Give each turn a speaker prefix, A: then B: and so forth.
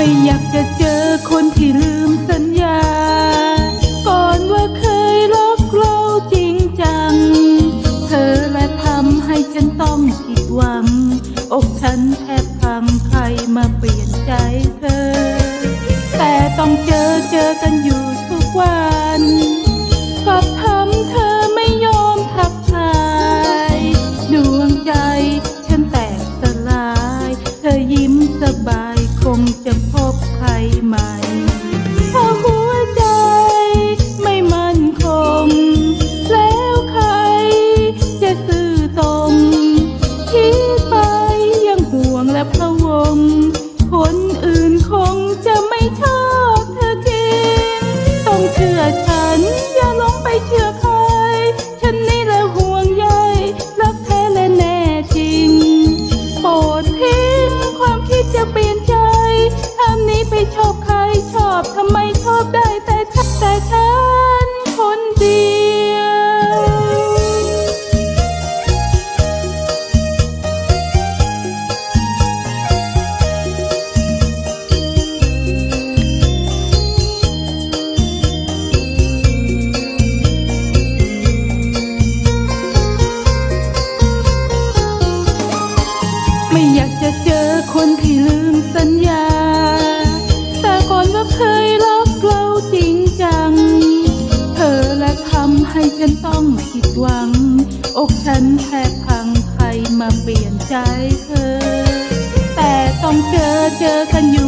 A: ไม่อยากจะเจอคนที่ลืมสัญญา ก่อนว่าเคยรักเราจริงจัง เธอและทำให้ฉันต้องผิดหวัง อกฉันแทบพังใครมาเปลี่ยนใจเธอ แต่ต้องเจอ ฉันอย่าหลงไปเชื่อใคร ฉันนี่แหละห่วงใยรักแท้และแน่จริง โปรดทิ้งความคิดจะเปลี่ยนใจทำนี้ไปชอบใครชอบทำไมชอบได้แต่ฉันแต่ฉัน ไม่อยากจะเจอคนที่ลืมสัญญา แต่ก่อนว่าเคยรักเราจริงจัง เธอและทำให้ฉันต้องผิดหวัง อกฉันแทบพังใครมาเปลี่ยนใจเธอ แต่ต้องเจอเจอกันอยู่